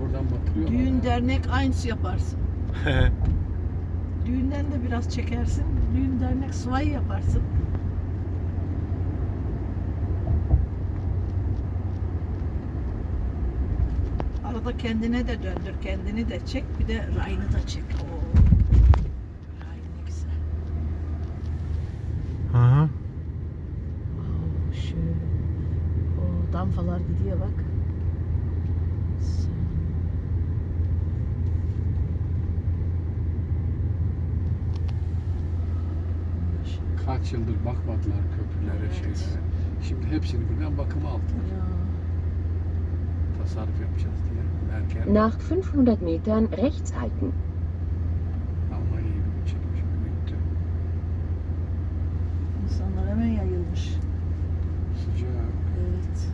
buradan batırıyorlar. Düğün dernek aynısı yaparsın. Düğünden de biraz çekersin. Düğün dernek sway yaparsın. Arada kendine de döndür, kendini de çek, bir de rayını da çek. Oo. Ray ne güzel. Aha. Oo, şöyle. O damfalar gidiyor bak. Kaç yıldır bakmadılar köprülere Evet. şeylere. Şimdi hepsini birden bakıma aldılar. Ya. Tasarruf yapacağız diye. Erken Nach 500 Metern rechts halten. Almanya'yı bir çekmiş büyüttü. İnsanlar hemen yayılmış. Sıcak. Evet.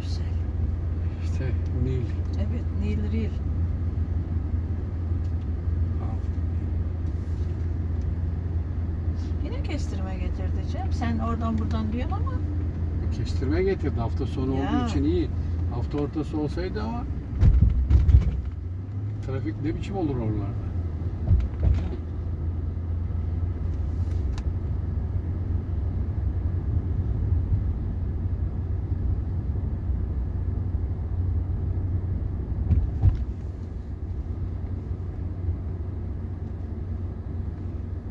Güzel. İşte Nil. Evet, Nil Ril. Kestirme getireceğim. Sen oradan buradan diyorsun ama Kestirme getirdi. Hafta sonu Ya. olduğu için iyi. Hafta ortası olsaydı ama trafik ne biçim olur oralarda?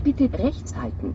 Bitte rechts halten.